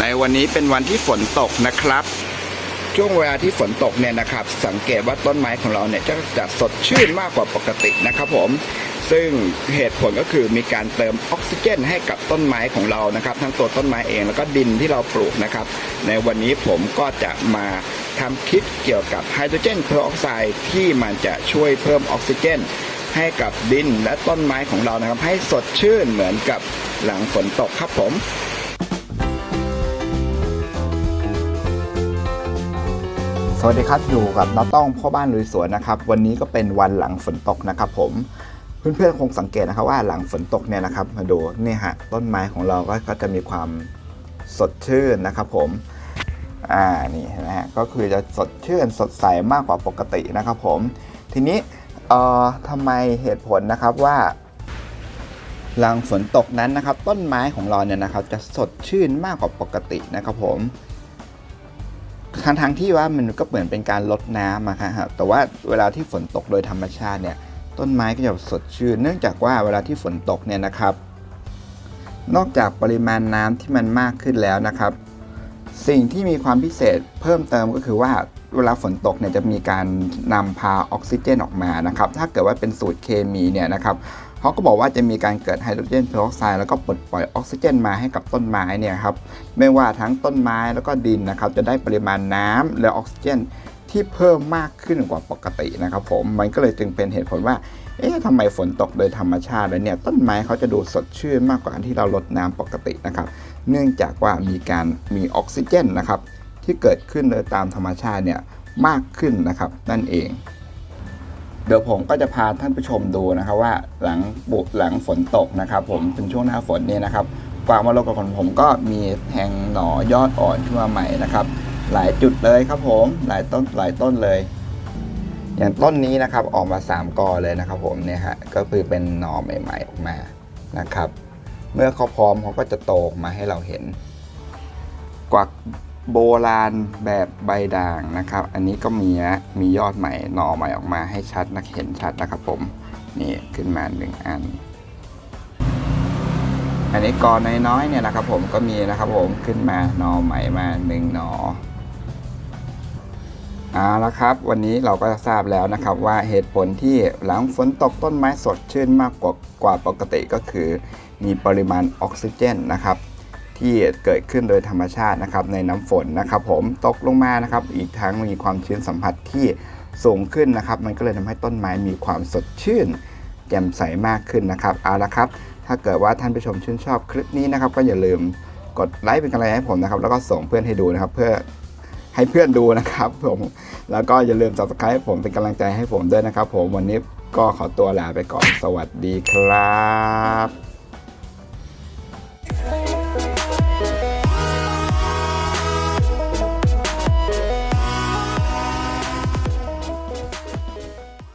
ในวันนี้เป็นวันที่ฝนตกนะครับ ช่วงเวลาที่ฝนตกเนี่ยนะครับ สังเกตว่าต้นไม้ของเราเนี่ยจะจะสดชื่นมากกว่าปกตินะครับผมซึ่งเหตุผลก็คือมีการเติมออกซิเจนให้กับต้นไม้ของเรานะครับ ทั้งตัวต้นไม้เองแล้วก็ดินที่เราปลูกนะครับ ในวันนี้ผมก็จะมาทำคลิปเกี่ยวกับไฮโดรเจนเพอร์ออกไซด์ที่มันจะช่วยเพิ่มออกซิเจน ให้กับดินและต้นไม้ของเรานะครับ ให้สดชื่นเหมือนกับหลังฝนตกครับผม สวัสดีครับ อยู่กับน้าต้องพ่อบ้านลุยสวนนะครับ วันนี้ก็เป็นวันหลังฝนตกนะครับผม เพื่อนๆคงสังเกตนะครับว่าหลังฝนตกเนี่ยนะครับมาดูนี่ฮะต้นไม้ของเราก็ก็จะมีความสดชื่นนะครับผม อ่านี่นะฮะก็คือจะสดชื่นสดใสมากกว่าปกตินะครับผม ทีนี้เอ่อทำไมเหตุผลนะครับว่า หลังฝนตกนั้นนะครับ ต้นไม้ของเราเนี่ยนะครับ จะสดชื่นมากกว่าปกตินะครับผม ทั้งทั้งที่ว่ามันก็เหมือนเป็นการลดน้ำอะครับแต่ว่าเวลาที่ฝนตกโดยธรรมชาติเนี่ยต้นไม้ก็จะสดชื่น เนื่องจากว่าเวลาที่ฝนตกเนี่ยนะครับ นอกจากปริมาณน้ำที่มันมากขึ้นแล้วนะครับ สิ่งที่มีความพิเศษเพิ่มเติมก็คือว่าเวลาฝนตกเนี่ยจะมีการนำพาออกซิเจนออกมานะครับ ถ้าเกิดว่าเป็นสูตรเคมีเนี่ยนะครับ เขาก็บอกว่าจะมีการเกิดไฮโดรเจนเพอร์ออกไซด์แล้วก็ปลดปล่อยออกซิเจนมาให้กับต้นไม้เนี่ยครับไม่ว่าทั้งต้นไม้แล้วก็ดินนะครับจะได้ปริมาณน้ำและออกซิเจนที่เพิ่มมากขึ้นกว่าปกตินะครับผมมันก็เลยจึงเป็นเหตุผลว่าเอ๊ะทำไมฝนตกโดยธรรมชาติแล้วเนี่ยต้นไม้เขาจะดูสดชื่นมากกว่าที่เราลดน้ำปกตินะครับ เนื่องจากว่ามีการมีออกซิเจนนะครับที่เกิดขึ้นโดยตามธรรมชาติเนี่ยมากขึ้นนะครับนั่นเอง เดี๋ยวผมก็จะพาท่านผู้ชมดูนะครับว่าหลังบุหลังฝนตกนะครับ ผมเป็นช่วงหน้าฝนเนี่ยนะครับกวางมรกตของผมก็มีแทงหน่อยอดอ่อนขึ้นมาใหม่นะครับ หลายจุดเลยครับผมหลายต้นหลายต้นเลย อย่างต้นนี้นะครับออกมา 3กอเลยนะครับ ผมเนี่ยฮะก็คือเป็นหน่อใหม่ๆออกมานะครับ เมื่อเขาพร้อมเขาก็จะโตมาให้เราเห็นกวัก โบราณแบบใบด่างนะครับ อันนี้ก็มีนะมียอดใหม่หน่อใหม่ออกมาให้ชัดนะเห็นชัดนะครับผม นี่ขึ้นมาหนึ่งอัน อันนี้กอน้อยๆเนี่ยนะครับผมก็มีนะครับผมขึ้นมาหน่อใหม่มาหนึ่งหน่อเอาละครับวันนี้เราก็ทราบแล้วนะครับว่าเหตุผลที่หลังฝนตกต้นไม้สดชื่นมากกว่ากว่าปกติก็คือ มีปริมาณออกซิเจนนะครับ ที่เกิดขึ้นโดยธรรมชาตินะครับในน้ำฝนนะครับ ผมตกลงมานะครับ อีกทั้งมีความชื้นสัมผัสที่สูงขึ้นนะครับ มันก็เลยทำให้ต้นไม้มีความสดชื่น แจ่มใสมากขึ้นนะครับเอาละครับ ถ้าเกิดว่าท่านผู้ชมชื่นชอบคลิปนี้นะครับ ก็อย่าลืมกดไลค์เป็นกำลังใจให้ผมนะครับ แล้วก็ส่งเพื่อนให้ดูนะครับ เพื่อให้เพื่อนดูนะครับ ผมแล้วก็อย่าลืม subscribe ให้ผมเป็นกำลังใจให้ผมด้วยนะครับ ผมวันนี้ก็ขอตัวลาไปก่อนสวัสดีครับ